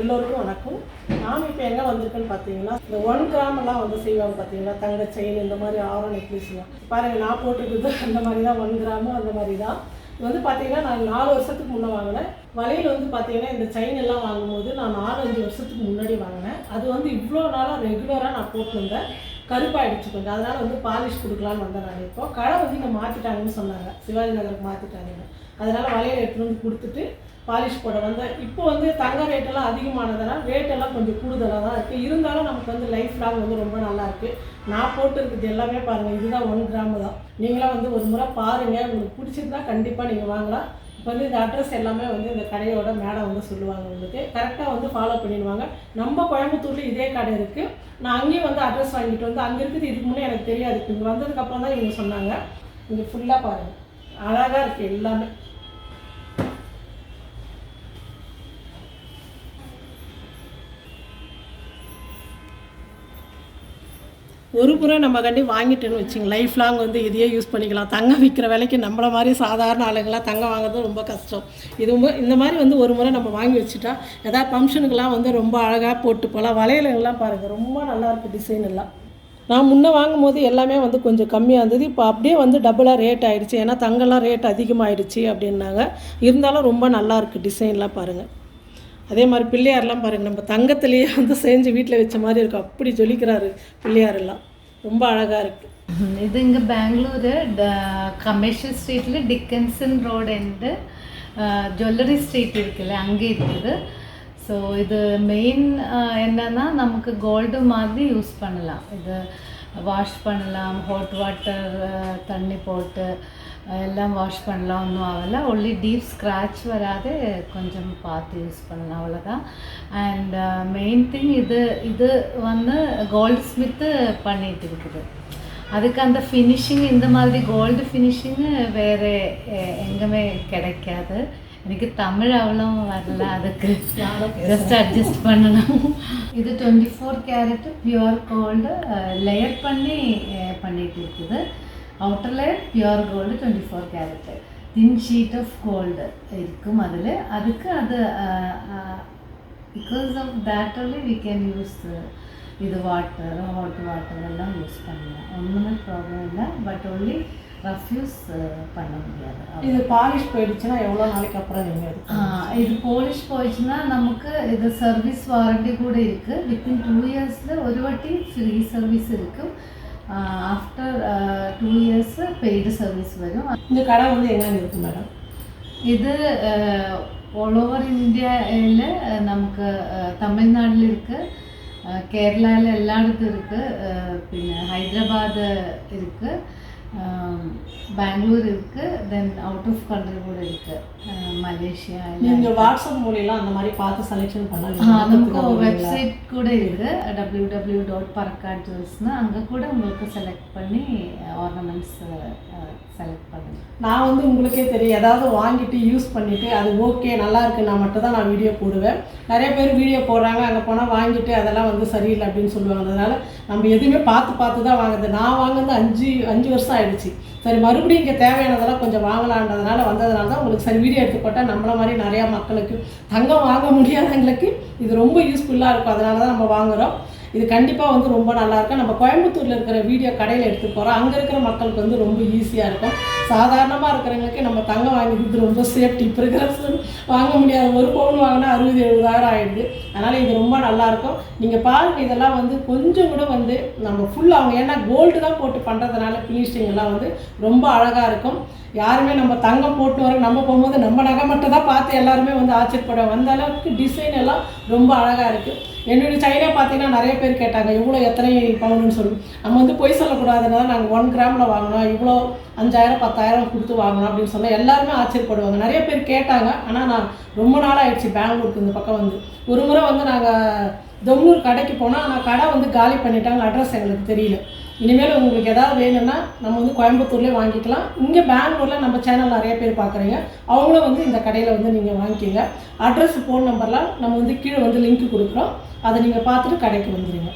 எல்லோருக்கும் வணக்கம். நாம் இப்போ எங்கே வந்திருக்குன்னு பார்த்தீங்கன்னா இந்த ஒன் கிராம் எல்லாம் வந்து செய்வாங்க பார்த்தீங்களா தங்க செயின் இந்த மாதிரி ஆரம் நெக்லஸ்லாம் பாருங்கள் நான் போட்டுருக்குது அந்த மாதிரி தான் ஒன் கிராமு அந்த மாதிரி தான் இது வந்து பார்த்தீங்கன்னா நான் நாலு வருஷத்துக்கு முன்னே வாங்கினேன். வலையில் வந்து பார்த்தீங்கன்னா இந்த செயின் எல்லாம் வாங்கும்போது நான் நாலஞ்சு அஞ்சு வருஷத்துக்கு முன்னாடி வாங்கினேன். அது வந்து இவ்வளோ நாளாக ரெகுலராக நான் போட்டிருந்தேன். கருப்பாயிடுச்சு கொஞ்சம் அதனால் வந்து பாலிஷ் கொடுக்கலான்னு வந்தேன் நான் இப்போ. கடை வந்து இங்கே மாற்றிட்டாங்கன்னு சொன்னாங்க. சிவாஜி நகருக்கு மாற்றிட்டாங்க அதனால் வளையல் எடுத்துகிட்டு வந்து கொடுத்துட்டு பாலிஷ் போட வந்தேன் இப்போ வந்து தங்க ரேட்டெல்லாம் அதிகமானதுனால ரேட்டெல்லாம் கொஞ்சம் கூடுதலாக தான் இருக்குது இருந்தாலும் நமக்கு வந்து லைஃப் லாங் வந்து ரொம்ப நல்லாயிருக்கு நான் போட்டுருக்குது எல்லாமே பாருங்கள் இதுதான் ஒன் கிராம் தான். நீங்களாம் வந்து ஒரு முறை பாருங்கள் உங்களுக்கு பிடிச்சிருந்தா கண்டிப்பாக நீங்கள் வாங்கலாம். வந்து இந்த அட்ரஸ் எல்லாமே வந்து இந்த கடையோட மேடம் வந்து சொல்லுவாங்க உங்களுக்கு. கரெக்டாக வந்து ஃபாலோ பண்ணிடுவாங்க. நம்ம கோயம்புத்தூரில் இதே கடை இருக்குது நான் அங்கேயும் வந்து அட்ரஸ் வாங்கிட்டு வந்து அங்கே இருக்குது இதுக்கு முன்னே எனக்கு தெரியாது. இங்கே வந்ததுக்கப்புறம் தான் இவங்க சொன்னாங்க. இங்கே ஃபுல்லாக பாருங்கள் அழகாக இருக்குது எல்லாமே. ஒரு முறை நம்ம கண்டி வாங்கிட்டேன்னு வச்சுங்க லைஃப் லாங் வந்து இதையே யூஸ் பண்ணிக்கலாம். தங்கம் விற்கிற விலைக்கு நம்மள மாதிரி சாதாரண ஆளுங்களாம் தங்கம் வாங்குறது ரொம்ப கஷ்டம். இது இந்த மாதிரி வந்து ஒரு முறை நம்ம வாங்கி வச்சுட்டா ஏதாவது ஃபங்க்ஷனுக்கெல்லாம் வந்து ரொம்ப அழகாக போட்டு போகலாம் வளையலங்கள்லாம் பாருங்கள் ரொம்ப நல்லாயிருக்கு டிசைன் எல்லாம். நான் முன்னே வாங்கும்போது எல்லாமே வந்து கொஞ்சம் கம்மியாக இருந்தது. இப்போ அப்படியே வந்து டபுளாக ரேட் ஆகிடுச்சு ஏன்னா தங்கம்லாம் ரேட் அதிகமாகிடுச்சு அப்படின்னாங்க. இருந்தாலும் ரொம்ப நல்லாயிருக்கு டிசைன்லாம் பாருங்கள் அதே மாதிரி பிள்ளையாரெலாம் பாருங்கள் நம்ம தங்கத்துலேயே வந்து செஞ்சு வீட்டில் வச்ச மாதிரி இருக்கும். அப்படி ஜொலிக்கிறாரு பிள்ளையாரெல்லாம். ரொம்ப அழகாக இருக்குது இது இங்கே பெங்களூரு கமர்ஷியல் ஸ்ட்ரீட்டில் டிக்கன்சன் ரோடு என்று ஜுவல்லரி ஸ்ட்ரீட் இருக்குல்ல அங்கே இருக்குது. ஸோ இது மெயின் என்னன்னா நமக்கு கோல்டு மாதிரி யூஸ் பண்ணலாம். இது வாஷ் பண்ணலாம் ஹாட் வாட்டர் தண்ணி போட்டு எல்லாம் வாஷ் பண்ணலாம் ஒன்றும் ஆகலை. ஒன்லி டீப் ஸ்க்ராட்ச் வராது கொஞ்சம் பார்த்து யூஸ் பண்ணலாம் அவ்வளோதான் அண்ட் மெயின் திங் இது இது வந்து கோல்டு ஸ்மித்து பண்ணிகிட்டு இருக்குது. அதுக்கு அந்த ஃபினிஷிங் இந்த மாதிரி கோல்டு ஃபினிஷிங்கு வேறு எங்குமே கிடைக்காது. எனக்கு தமிழ் அவ்வளோ வரல அதுக்கு ஜஸ்ட் அட்ஜஸ்ட் பண்ணணும் இது twenty four carat pure gold layer பண்ணி அஹ், பண்ணிட்டு இருக்குது outer layer pure gold twenty four carat thin sheet of gold இருக்கும் அதில் அதுக்கு அது because of that only we can use இது வாட்டர் ஹாட் வாட்டர் எல்லாம் யூஸ் பண்ணலாம் ஒன்றுமே ப்ராப்ளம் இல்லை பட் ஒன்லி ரஃப் யூஸ் பண்ண முடியாது இது பாலிஷ் போயிடுச்சுன்னா எவ்வளோ நாளைக்கு அப்புறம் நீங்கள் ஆ, இது போலிஷ் போயிடுச்சுன்னா நமக்கு இது சர்வீஸ் வாரண்டி கூட இருக்குது வித்தின் டூ இயர்ஸில் ஒரு வாட்டி ஃப்ரீ சர்வீஸ் இருக்கும் after two years paid service வரும் இந்த கடை வந்து எங்கே இருக்குது மேடம் இது ஆல் ஓவர் இந்தியாவில் നമുക്ക് തമിഴ്നാട്ടിൽ இருக்கு കേരളയിൽ എല്ലായിടത്തും இருக்கு പിന്നെ ഹൈദരാബാദ് இருக்கு பெங்களூர் இருக்கு தென் அவுட் ஆஃப் கண்ட்ரி கூட இருக்கு. மலேசியா நீங்கள் வாட்ஸ்அப் மூலியெல்லாம் அந்த மாதிரி பார்த்து செலெக்ஷன் ஆ, நமக்கு பண்ணலாம் வெப்சைட் கூட இருக்கு. டபிள்யூ டபிள்யூ டாட் பரக்காட் ஜுவல்ஸ்னு அங்கே கூட உங்களுக்கு செலக்ட் பண்ணி ஆர்னமெண்ட்ஸ் செலக்ட் பண்ணுங்க. நான் வந்து உங்களுக்கே தெரியும். ஏதாவது வாங்கிட்டு யூஸ் பண்ணிட்டு அது ஓகே நல்லா இருக்குன்னா மட்டும் தான் நான் வீடியோ போடுவேன். நிறைய பேர் வீடியோ போடுறாங்க. அங்கே போனால் வாங்கிட்டு அதெல்லாம் வந்து சரியில்லை அப்படின்னு சொல்லுவாங்க. அதனால நம்ம எதுவுமே பார்த்து பார்த்து தான் வாங்குது நான் வாங்குறது அஞ்சு அஞ்சு வருஷம் ஆயிடுச்சு. சரி மறுபடியும் இங்கே தேவையானதெல்லாம் கொஞ்சம் வாங்கலான்றதுனால வந்ததுனால தான் உங்களுக்கு சரி வீடியோ எடுத்து போட்டால் நம்மள மாதிரி நிறையா மக்களுக்கு தங்கம் வாங்க முடியாதவங்களுக்கு இது ரொம்ப யூஸ்ஃபுல்லாக இருக்கும். அதனால தான் நம்ம வாங்குகிறோம் இது கண்டிப்பாக வந்து ரொம்ப நல்லாயிருக்கும் நம்ம கோயம்புத்தூரில் இருக்கிற வீடியோ கடையில் எடுத்துகிட்டு போகிறோம் அங்கே இருக்கிற மக்களுக்கு வந்து ரொம்ப ஈஸியாக இருக்கும். சாதாரணமாக இருக்கிறவங்களுக்கு நம்ம தங்கம் வாங்கிக்கிறது ரொம்ப சேஃப்டி இப்போ இருக்கிற வாங்க முடியாது. ஒரு பவுன் வாங்கினா அறுபது எழுபதாயிரம் ஆகிடுது அதனால் இது ரொம்ப நல்லாயிருக்கும் நீங்கள் பாருங்கள் இதெல்லாம் வந்து கொஞ்சம் கூட வந்து நம்ம ஃபுல் அவங்க ஏன்னா கோல்டு தான் போட்டு பண்ணுறதுனால ஃபினிஷிங்கெல்லாம் வந்து ரொம்ப அழகாக இருக்கும். யாருமே நம்ம தங்கம் போட்டு வர நம்ம போகும்போது நம்ம நகை மட்டும் தான் பார்த்து எல்லாருமே வந்து ஆச்சரியப்படுவாங்க. அந்த அளவுக்கு டிசைன் எல்லாம் ரொம்ப அழகாக இருக்குது என்னுடைய சைனே பார்த்தீங்கன்னா நிறைய பேர் கேட்டாங்க இவ்வளோ எத்தனை பவுனுன்னு சொல்லி. நம்ம வந்து பொய் சொல்லக்கூடாதுன்னா நாங்கள் ஒன் கிராமில் வாங்கினோம் இவ்வளோ அஞ்சாயிரம் பத்தாயிரம் கொடுத்து வாங்கினோம் அப்படின்னு சொன்னால் எல்லாருமே ஆச்சரியப்படுவாங்க. நிறைய பேர் கேட்டாங்க ஆனால் நான் ரொம்ப நாள் ஆயிடுச்சு பெங்களூருக்கு இந்த பக்கம் வந்து. ஒரு முறை வந்து நாங்கள் தொம்னூர் கடைக்கு போனால் ஆனால் கடை வந்து காலி பண்ணிட்டாங்க அட்ரஸ் எங்களுக்கு தெரியல. இனிமேல் உங்களுக்கு எதாவது வேணும்னா நம்ம வந்து கோயம்புத்தூர்லேயே வாங்கிக்கலாம். இங்கே பெங்களூரில் நம்ம சேனல் நிறைய பேர் பார்க்குறீங்க அவங்களும் வந்து இந்த கடையில் வந்து நீங்கள் வாங்கிக்கிங்க. அட்ரஸ் ஃபோன் நம்பர்லாம் நம்ம வந்து கீழே வந்து லிங்க் கொடுக்குறோம். அதை நீங்கள் பார்த்துட்டு கடைக்கு வந்துடுங்க